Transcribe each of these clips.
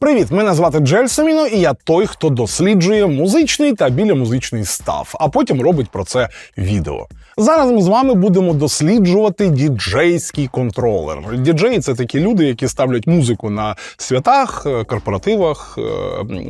Привіт, мене звати Джель Саміно, і я той, хто досліджує музичний та біля музичний став, а потім робить про це відео. Зараз ми з вами будемо досліджувати діджейський контролер. Діджеї це такі люди, які ставлять музику на святах, е, корпоративах, е,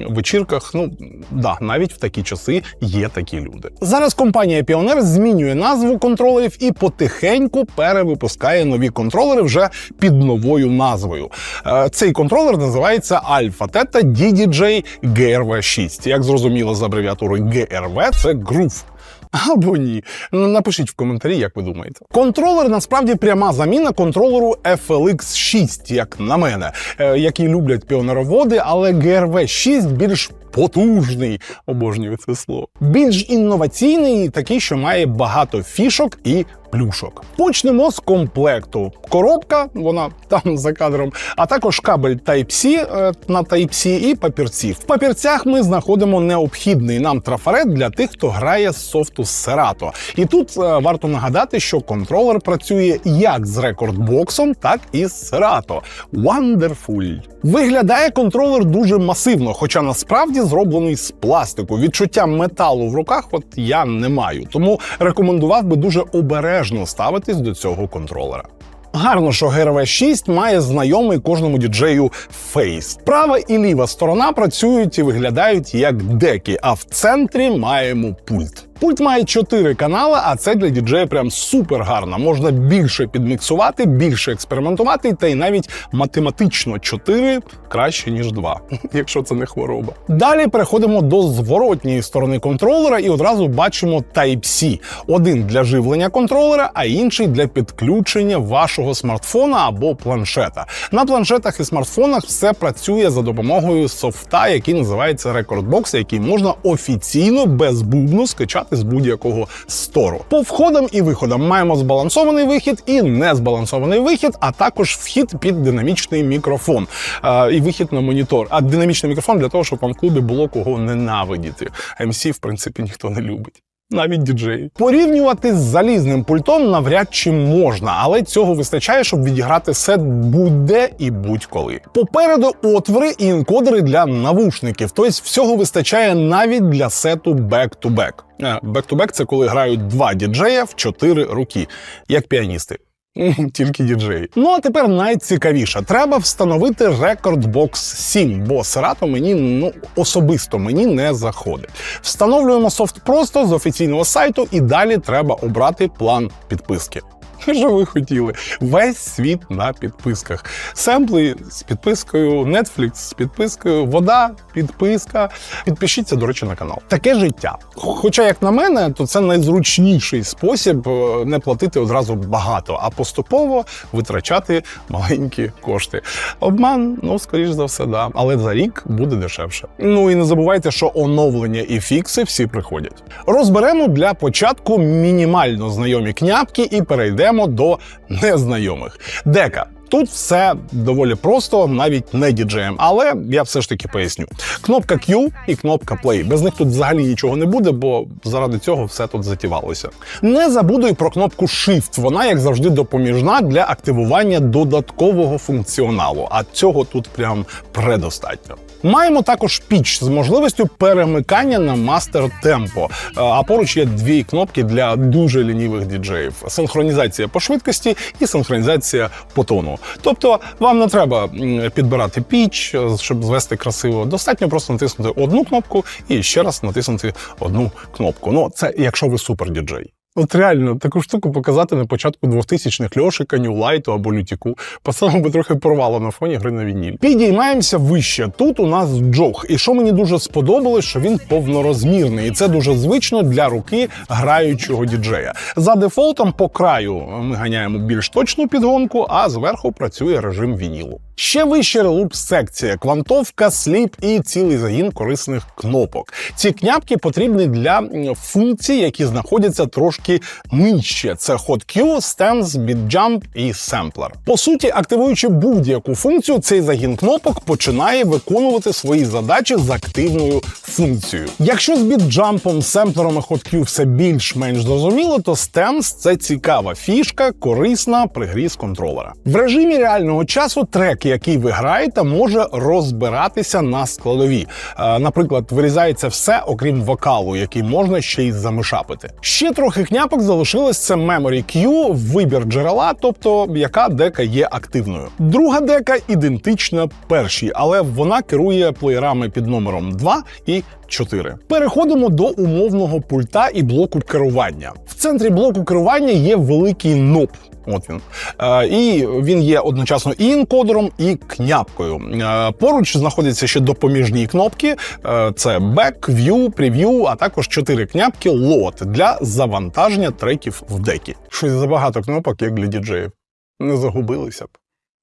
вечірках. Ну да, навіть в такі часи є такі люди. Зараз компанія Pioneer змінює назву контролерів і потихеньку перевипускає нові контролери вже під новою назвою. Е, Цей контролер називається Alpha Theta DDJ GRV 6. Як зрозуміло з абревіатурою GRV, це Groove. Або ні. Ну, Напишіть в коментарі, як ви думаєте. Контролер насправді пряма заміна контролеру FLX 6, як на мене, е, який люблять піонероводи, але GRV 6 більш потужний, обожнюю це слово. Більш інноваційний, такий, що має багато фішок і плюшок. Почнемо з комплекту. Коробка, вона там за кадром, а також кабель Type-C е, на Type-C і папірці. В папірцях ми знаходимо необхідний нам трафарет для тих, хто грає з софту Serato. І тут е, варто нагадати, що контролер працює як з рекордбоксом, так і з Serato. Wonderful! Виглядає контролер дуже масивно, хоча насправді зроблений з пластику. Відчуття металу в руках, от я не маю. Тому рекомендував би дуже обережно ставитись до цього контролера. Гарно, що GRV 6 має знайомий кожному діджею фейс. Права і ліва сторона працюють і виглядають як деки, а в центрі маємо пульт. Пульт має 4 канали, а це для діджея прям супер гарно. Можна більше підміксувати, більше експериментувати, та й навіть математично 4 краще ніж 2, якщо це не хвороба. Далі переходимо до зворотньої сторони контролера і одразу бачимо Type-C. Один для живлення контролера, а інший для підключення вашого смартфона або планшета. На планшетах і смартфонах все працює за допомогою софта, який називається Recordbox, який можна офіційно без бубну скачати з будь-якого стору. По входам і виходам маємо збалансований вихід і незбалансований вихід, а також вхід під динамічний мікрофон е, і вихід на монітор. А динамічний мікрофон для того, щоб вам клубі було кого ненавидіти. MC, в принципі, ніхто не любить. Навіть діджеї. Порівнювати з залізним пультом навряд чи можна, але цього вистачає, щоб відіграти сет будь-де і будь-коли. Попереду отвори і енкодери для навушників, тобто всього вистачає навіть для сету. Е, Back-to-back – це коли грають два діджея в чотири руки, як піаністи. Тільки діджей. Ну а тепер найцікавіше. Треба встановити Recordbox 7, бо Serato мені ну особисто мені не заходить. Встановлюємо софт просто з офіційного сайту, і далі треба обрати план підписки. Що ви хотіли? Весь світ на підписках. Семпли з підпискою, Netflix з підпискою, вода, підписка. Підпишіться, до речі, на канал. Таке життя. Хоча, як на мене, то це найзручніший спосіб е, не платити одразу багато, а поступово витрачати маленькі кошти. Обман, ну скоріш за все, да. Але за рік буде дешевше. Ну і не забувайте, що оновлення і фікси всі приходять. Розберемо для початку мінімально знайомі княпки і перейдемо до незнайомих. Дека. Тут все доволі просто, навіть не діджеєм, але я все ж таки поясню. Кнопка Q і кнопка Play. Без них тут взагалі нічого не буде, бо заради цього все тут затівалося. Не забудуй про кнопку Shift. Вона, як завжди, допоміжна для активування додаткового функціоналу. А цього тут прям предостатньо. Маємо також піч з можливістю перемикання на мастер темпо. Е, А поруч є дві кнопки для дуже лінівих діджеїв: синхронізація по швидкості і синхронізація по тону. Тобто вам не треба підбирати піч, щоб звести красиво. Достатньо просто натиснути одну кнопку і ще раз натиснути одну кнопку. Ну це якщо ви супер діджей. От реально таку штуку показати на початку 2000-х Льошика, Ньюлайту або Лютіку. Пацанам би трохи порвало на фоні гри на вініль. Підіймаємося вище. Тут у нас джог. І що мені дуже сподобалось, що він повнорозмірний, і це дуже звично для руки граючого діджея. За дефолтом по краю ми ганяємо більш точну підгонку, а зверху працює режим вінілу. Ще вище релуп секція, квантовка, сліп і цілий загін корисних кнопок. Ці княпки потрібні для функцій, які знаходяться трошки нижче. Це Hot Q, Stance, Beat Jump і Sampler. По суті, активуючи будь-яку функцію, цей загін кнопок починає виконувати свої задачі з активною функцією. Якщо з біт-джампом, семплером і Hot Q все більш-менш зрозуміло, то Stance – це цікава фішка, корисна при грі з контролера. В режимі реального часу трек, який ви граєте, може розбиратися на складові. Е, Наприклад, вирізається все, окрім вокалу, який можна ще й замишапити. Ще трохи княпок залишилось це Memory Q, вибір джерела, тобто яка дека є активною. Друга дека ідентична першій, але вона керує плеєрами під номером 2 і 4. Переходимо до умовного пульта і блоку керування. В центрі блоку керування є великий ноп. От він. Е, і він є одночасно і інкодером, і княпкою. Е, поруч знаходяться ще допоміжні кнопки: Е, це Back, View, Preview, а також чотири княпки Load для завантаження треків в декі. Щось забагато кнопок, як для діджеїв. Не загубилися б.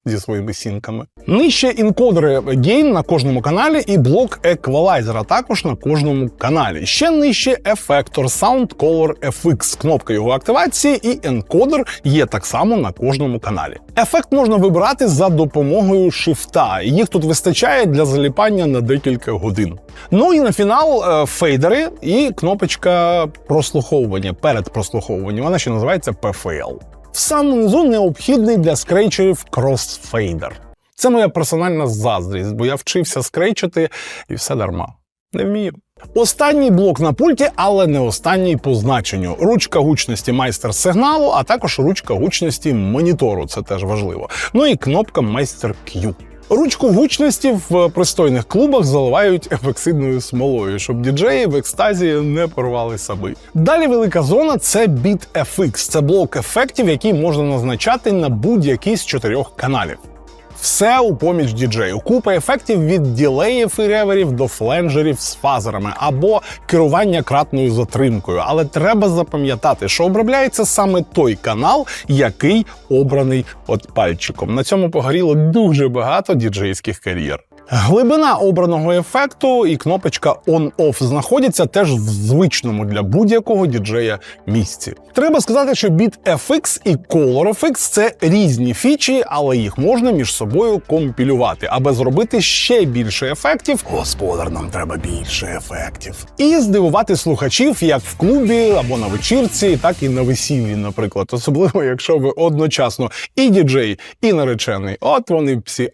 Зі своїми сінками. Нижче інкодери гейн на кожному каналі і блок еквалайзера також на кожному каналі. Ще нижче ефектор Sound Color FX, кнопка його активації, і енкодер є так само на кожному каналі. Ефект можна вибирати за допомогою шифта. Їх тут вистачає для заліпання на декілька годин. Ну і на фінал е, фейдери і кнопочка прослуховування перед прослуховуванням. Вона ще називається PFL. В самому низу необхідний для скрейчерів кросфейдер. Це моя персональна заздрість, бо я вчився скрейчити і все дарма. Не вмію. Останній блок на пульті, але не останній по значенню. Ручка гучності майстер сигналу, а також ручка гучності монітору. Це теж важливо. Ну і кнопка майстер Q. Ручку гучності в пристойних клубах заливають епоксидною смолою, щоб діджеї в екстазі не порвали саби. Далі велика зона це Beat FX. Це блок ефектів, який можна назначати на будь-який з чотирьох каналів. Все у поміч діджею. Купа ефектів від ділеїв і реверів до фленджерів з фазерами або керування кратною затримкою. Але треба запам'ятати, що обробляється саме той канал, який обраний от пальчиком. На цьому погоріло дуже багато діджейських кар'єр. Глибина обраного ефекту і кнопочка On-Off знаходяться теж в звичному для будь-якого діджея місці. Треба сказати, що Beat FX і Color FX – це різні фічі, але їх можна між собою компілювати, аби зробити ще більше ефектів. Господар, нам треба більше ефектів. І здивувати слухачів як в клубі або на вечірці, так і на весіллі, наприклад. Особливо, якщо ви одночасно і діджей, і наречений. От вони всі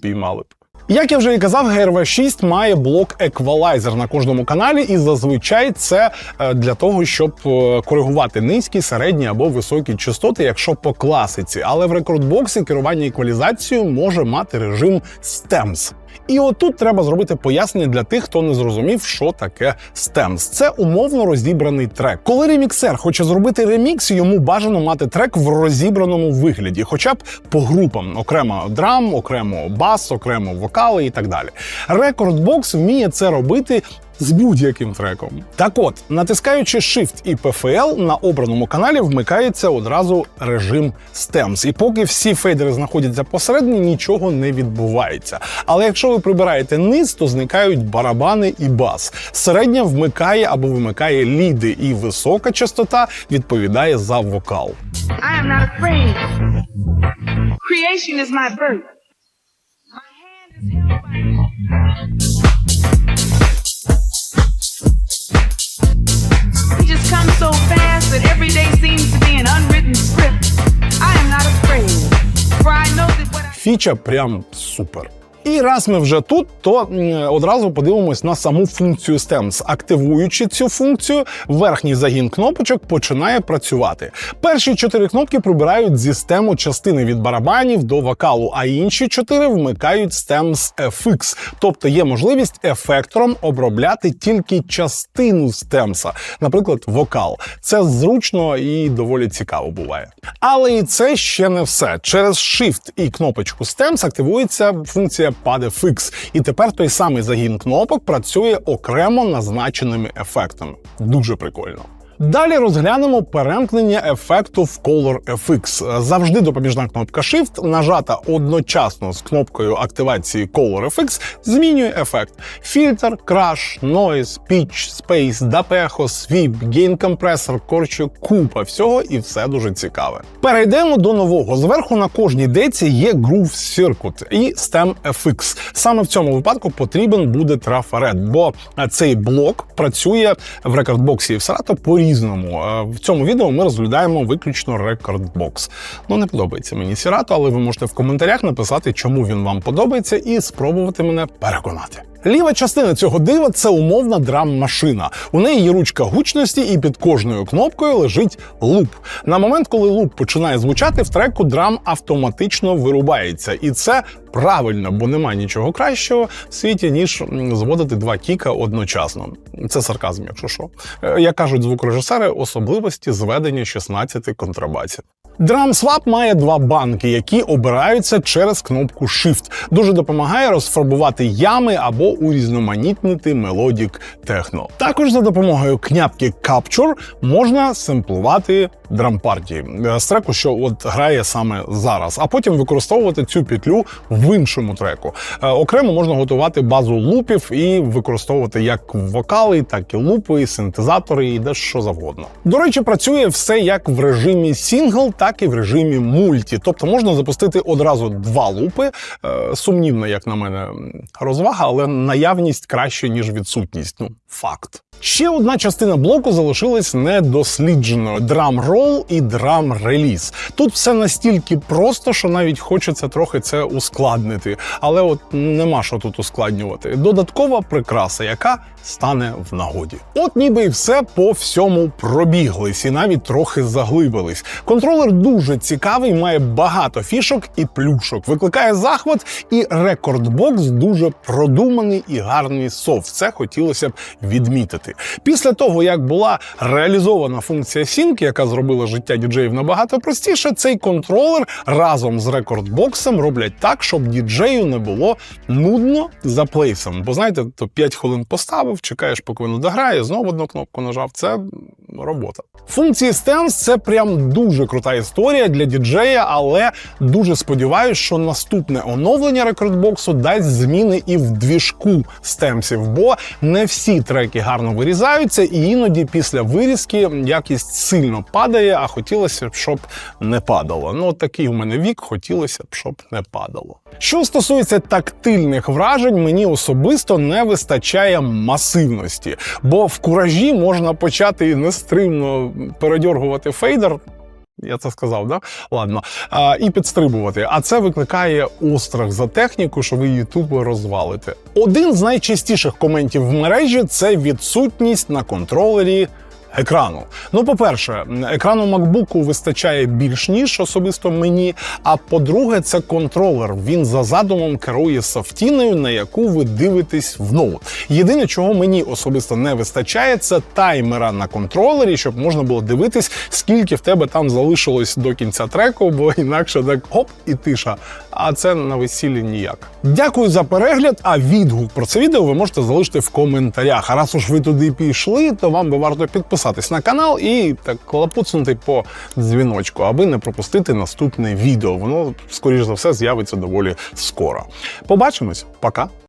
піймали б. Як я вже і казав, GRV 6 має блок еквалайзер на кожному каналі, і зазвичай це е, для того, щоб е, коригувати низькі, середні або високі частоти, якщо по класиці. Але в рекордбоксі керування еквалізацією може мати режим STEMS. І отут треба зробити пояснення для тих, хто не зрозумів, що таке STEMS. Це умовно розібраний трек. Коли реміксер хоче зробити ремікс, йому бажано мати трек в розібраному вигляді, хоча б по групам: окремо драм, окремо бас, окремо вокали і так далі. Рекордбокс вміє це робити. З будь-яким треком. Так от, натискаючи Shift і PFL, на обраному каналі вмикається одразу режим STEMS. І поки всі фейдери знаходяться посередині, нічого не відбувається. Але якщо ви прибираєте низ, то зникають барабани і бас. Середня вмикає або вимикає ліди, і висока частота відповідає за вокал. I am not afraid. Creation is my birth. My hand is held by. that every day seems to be an unwritten script. I am not afraid, for I know that what I. Фіча прям супер. І раз ми вже тут, то одразу подивимось на саму функцію STEMS. Активуючи цю функцію, верхній загін кнопочок починає працювати. Перші чотири кнопки прибирають зі стему частини від барабанів до вокалу, а інші чотири вмикають STEMS FX. Тобто є можливість ефектором обробляти тільки частину стемса, наприклад, вокал. Це зручно і доволі цікаво буває. Але і це ще не все. Через Shift і кнопочку STEMS активується функція Pad FX. І тепер той самий загін кнопок працює окремо назначеними ефектами. Дуже прикольно. Далі розглянемо перемкнення ефекту в Color FX. Завжди допоміжна кнопка Shift, нажата одночасно з кнопкою активації Color FX, змінює ефект: фільтр, краш, noise, pitch, space, DAPECHO, sweep, gain компресор, коротше, купа всього і все дуже цікаве. Перейдемо до нового. Зверху на кожній деці є Groove Circuit і Stem FX. Саме в цьому випадку потрібен буде трафарет, бо цей блок працює в рекордбоксі і в Serato по по-різному. В цьому відео ми розглядаємо виключно рекордбокс. Ну не подобається мені Сірато, але ви можете в коментарях написати, чому він вам подобається, і спробувати мене переконати. Ліва частина цього дива це умовна драм-машина. У неї є ручка гучності, і під кожною кнопкою лежить луп. На момент, коли луп починає звучати, в треку драм автоматично вирубається, і це правильно, бо нема нічого кращого в світі, ніж зводити два кіка одночасно. Це сарказм, якщо що. Е, Як кажуть звукорежисери, особливості зведення 16 контрабасів. DrumSwap має два банки, які обираються через кнопку Shift. Дуже допомагає розфарбувати ями або урізноманітнити мелодік техно. Також за допомогою кнопки Capture можна семплувати дрампартії е, з треку, що от грає саме зараз, а потім використовувати цю петлю в іншому треку. Е, Окремо можна готувати базу лупів і використовувати як вокали, так і лупи, синтезатори, і де що завгодно. До речі, працює все як в режимі сингл, так і в режимі мульті. Тобто можна запустити одразу два лупи. Е, Сумнівна, як на мене, розвага, але наявність краще ніж відсутність. Ну факт. Ще одна частина блоку залишилась недослідженою: драм-рол і драм-реліз. Тут все настільки просто, що навіть хочеться трохи це ускладнити. Але от нема що тут ускладнювати. Додаткова прикраса, яка стане в нагоді. От ніби і все по всьому пробіглись і навіть трохи заглибились. Контролер дуже цікавий, має багато фішок і плюшок. Викликає захват, і рекордбокс дуже продуманий і гарний софт. Це хотілося б відмітити. Після того, як була реалізована функція Sync, яка зробила життя діджеїв набагато простіше, цей контролер разом з рекордбоксом роблять так, щоб діджею не було нудно за плейсом. Бо знаєте, то 5 хвилин поставив, чекаєш, поки воно дограє, знову одну кнопку нажав. Це робота. Функції Stance – це прям дуже крута історія для діджея, але дуже сподіваюся, що наступне оновлення рекордбоксу дасть зміни і в двіжку стемсів, бо не всі треки гарно вирізаються, і іноді після вирізки якість сильно падає, а хотілося б, щоб не падало. Ну, такий у мене вік, хотілося б, щоб не падало. Що стосується тактильних вражень, мені особисто не вистачає масивності, бо в куражі можна почати нестримно передьоргувати фейдер. Я це сказав, да? Ладно. А, і підстрибувати. А це викликає острах за техніку, що ви її тупо розвалите. Один з найчастіших коментів в мережі це відсутність на контролері. Екрану. Ну, по-перше, екрану MacBook вистачає більш ніж особисто мені. А по-друге, це контролер. Він за задумом керує софтіною, на яку ви дивитесь в ноут. Єдине, чого мені особисто не вистачає, це таймера на контролері, щоб можна було дивитись, скільки в тебе там залишилось до кінця треку, бо інакше так хоп і тиша. А це на весіллі ніяк. Дякую за перегляд. А відгук про це відео ви можете залишити в коментарях. А раз уж ви туди пішли, то вам би варто підписатись на канал і так клапуцнути по дзвіночку, аби не пропустити наступне відео. Воно скоріш за все з'явиться доволі скоро. Побачимось, пока.